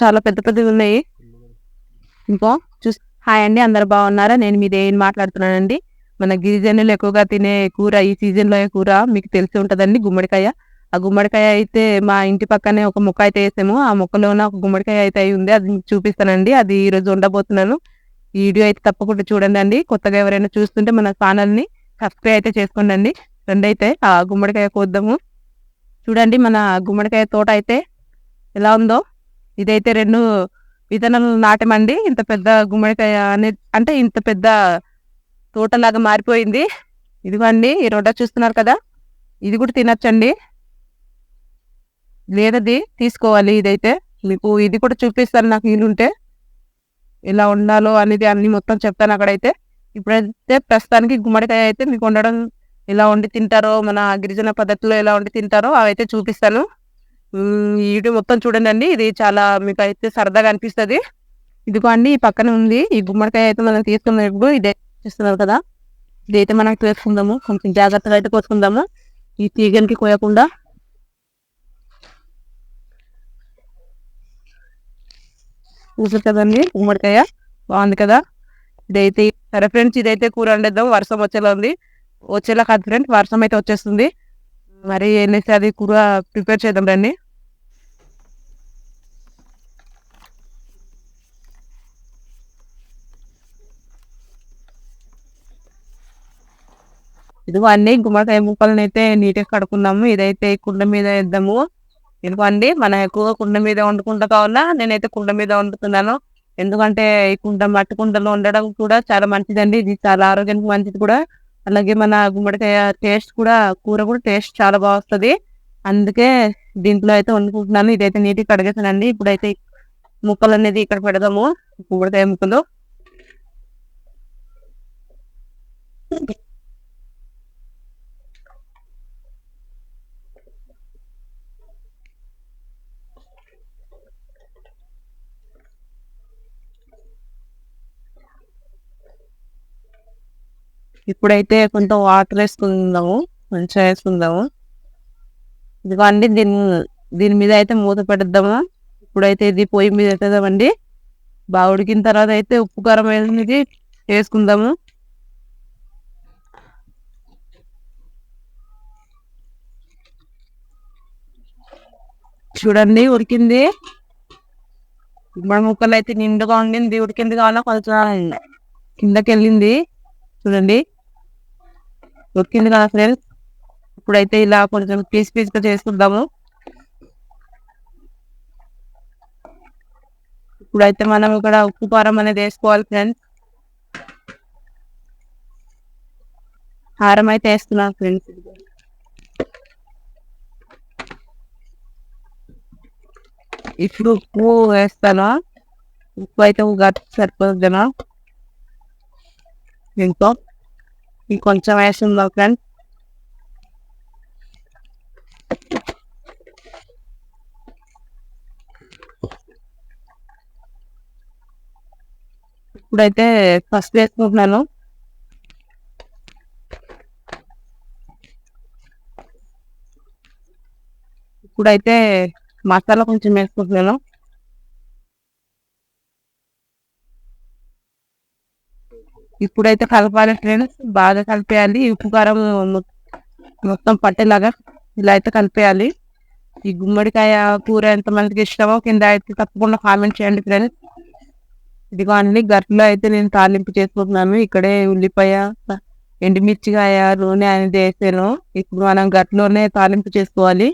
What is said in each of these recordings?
చాలా పెద్ద పెద్దవి ఉన్నాయి. ఇంకో చూస్ హాయ్ అండి అందరు బాగున్నారా? నేను మీద ఏం మాట్లాడుతున్నానండి? మన గిరిజనులు ఎక్కువగా తినే కూర ఈ సీజన్లో కూర మీకు తెలిసి ఉంటుందండి? గుమ్మడికాయ. ఆ గుమ్మడికాయ అయితే మా ఇంటి పక్కనే ఒక మొక్క అయితే వేసాము. ఆ మొక్కలోన ఒక గుమ్మడికాయ అయితే అయి ఉంది. అది చూపిస్తానండి. అది ఈ రోజు ఉండబోతున్నాను. ఈ వీడియో అయితే తప్పకుండా చూడండి అండి. కొత్తగా ఎవరైనా చూస్తుంటే మన ఛానల్ని సబ్స్క్రైబ్ అయితే చేసుకోండి అండి రెండు అయితే ఆ గుమ్మడికాయ కోద్దాము. చూడండి మన గుమ్మడికాయ తోట అయితే ఎలా ఉందో. ఇదైతే రెండు విత్తనాలు నాటమండి. ఇంత పెద్ద గుమ్మడికాయ అనే అంటే ఇంత పెద్ద తోటలాగా మారిపోయింది. ఇదిగోండి ఈ రొడ్డ చూస్తున్నారు కదా? ఇది కూడా తినచ్చండి. లేదది తీసుకోవాలి ఇదైతే. మీకు ఇది కూడా చూపిస్తాను నాకు వీలుంటే. ఎలా ఉండాలో అనేది అన్ని మొత్తం చెప్తాను అక్కడైతే. ఇప్పుడైతే ప్రస్తుతానికి గుమ్మడికాయ అయితే మీకు వండడం ఎలా వండి తింటారో మన గిరిజన పద్ధతిలో ఎలా వండి తింటారో అవైతే చూపిస్తాను. ఉమ్, వీడియో మొత్తం చూడండి అండి ఇది చాలా మీకు అయితే సరదాగా అనిపిస్తుంది. ఇదిగో అండి ఈ పక్కన ఉంది. ఈ గుమ్మడికాయ అయితే మనం తీసుకున్నప్పుడు ఇదే చేస్తున్నారు కదా. ఇదైతే మనం తీసుకుందాము కొంచెం జాగ్రత్తగా అయితే కోసుకుందాము. ఈ తీగనికి కోయకుండా. చూసారు కదండి గుమ్మడికాయ. బాగుంది కదా. ఇదైతే సరే ఫ్రెండ్స్ ఇదైతే కూర వండేద్దాం. వర్షం వచ్చేలా ఉంది. వచ్చేలా కాదు ఫ్రెండ్స్ వర్షం అయితే వచ్చేస్తుంది. మరి వెళ్ళేసి అది కూర ప్రిపేర్ చేద్దాం రండి. ఇదిగో అన్ని గుమ్మడికాయ ముక్కలను అయితే నీట్గా కడుకున్నాము ఇదైతే కుండ మీద వేద్దాము. ఇదిగో అండి మనం ఎక్కువగా కుండ మీద వండుకుంటా కావాలా? నేనైతే కుండ మీద వండుతున్నాను. ఎందుకంటే ఈ కుండ మట్టి కుండలో ఉండడం కూడా చాలా మంచిదండి. ఇది చాలా ఆరోగ్యానికి మంచిది కూడా. అలాగే మన గుమ్మడికాయ టేస్ట్ కూడా కూర కూడా టేస్ట్ చాలా బాగా అందుకే దీంట్లో అయితే వండుకుంటున్నాను. ఇదైతే నీట్గా కడిగేసానండి ఇప్పుడైతే ముక్కలు అనేది ఇక్కడ పెడదాము. గుమ్మడికాయ ముక్కలు. ఇప్పుడైతే కొంచెం వాటర్ వేసుకుందాము మంచిగా వేసుకుందాము. ఇదిగోండి దీని దీని మీద అయితే మూత పెడద్దాము ఇప్పుడైతే ఇది పొయ్యి మీద పెట్టేద్దామండి బాగా ఉడికిన తర్వాత అయితే ఉప్పు కారం అనేది వేసుకుందాము. చూడండి ఉడికింది. మన ముక్కలు అయితే నిండుగా ఉండింది. ఉడికింది కావాలా? కొంచెం కిందకి వెళ్ళింది చూడండి. దొరికింది కదా ఫ్రెండ్స్ ఇప్పుడైతే ఇలా కొంచెం పీస్ పీస్గా చేసుకుందాము. ఇప్పుడైతే మనం ఇక్కడ ఉప్పు కారం అనేది వేసుకోవాలి ఫ్రెండ్స్ కారం అయితే వేస్తున్నాం ఫ్రెండ్స్ ఇప్పుడు ఉప్పు వేస్తాను? ఉప్పు అయితే గట్టి సరిపోతుందేనా ఇంకో ఇంకొంచెం వేసిందో ఫ్రెండ్ ఇప్పుడైతే ఫస్ట్ వేసుకుంటున్నాను. ఇప్పుడైతే మసాలా కొంచెం వేసుకుంటున్నాను. ఇప్పుడైతే కలపాలి ఫ్రెండ్స్. బాగా కలిపేయాలి. ఉప్పు కారం మొత్తం పట్టేలాగా ఇలా అయితే కలిపేయాలి. ఈ గుమ్మడికాయ కూర ఎంతమందికి ఇష్టమో కింద అయితే తప్పకుండా కామెంట్ చేయండి ఫ్రెండ్స్. ఇదిగో అన్ని గట్లో అయితే నేను తాలింపు చేసుకుంటున్నాను. ఇక్కడే ఉల్లిపాయ ఎండుమిర్చికాయ నూనె అనేది వేసాను. ఇప్పుడు మనం గట్లోనే తాలింపు చేసుకోవాలి.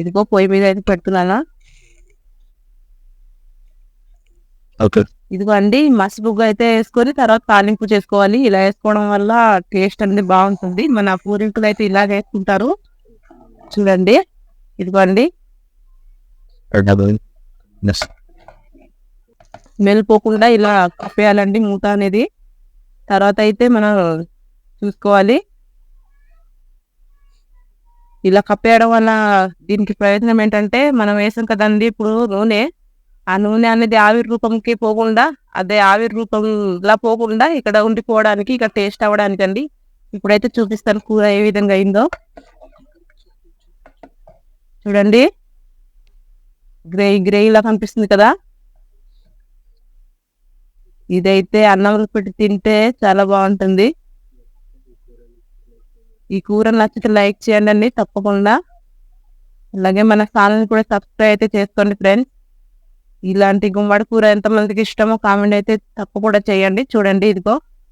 ఇదిగో పొయ్యి మీద అయితే పెడుతున్నాను. ఓకే. ఇదిగో అండి మసిబుగ్గు అయితే వేసుకొని తర్వాత తాలింపు చేసుకోవాలి. ఇలా వేసుకోవడం వల్ల టేస్ట్ అనేది బాగుంటుంది. మన పూరింకులు అయితే ఇలా వేసుకుంటారు. చూడండి ఇదిగో అండి నెక్స్ట్ ఇలా కప్పేయాలండి మూత అనేది. తర్వాత అయితే మనం చూసుకోవాలి. ఇలా కప్పేయడం వల్ల దీనికి ప్రయోజనం ఏంటంటే మనం వేసాం కదండి ఇప్పుడు నూనె ఆ నూనె అనేది ఆవిరి రూపంకి పోకుండా అదే ఆవిరి రూపంలా పోకుండా ఇక్కడ ఉండిపోవడానికి ఇక్కడ టేస్ట్ అవ్వడానికి అండి ఇప్పుడైతే చూపిస్తాను కూర ఏ విధంగా అయిందో. చూడండి. గ్రే గ్రేలా కనిపిస్తుంది కదా. ఇదైతే అన్నం పెట్టి తింటే చాలా బాగుంటుంది. ఈ కూర నచ్చితే లైక్ చేయండి అండి తప్పకుండా. అలాగే మన ఛానల్ కూడా సబ్స్క్రైబ్ అయితే చేసుకోండి ఫ్రెండ్స్. ఇలాంటి గుమ్మడి కూర ఎంతమందికి ఇష్టమో కామెంట్ అయితే కూడా చేయండి. చూడండి ఇదిగో.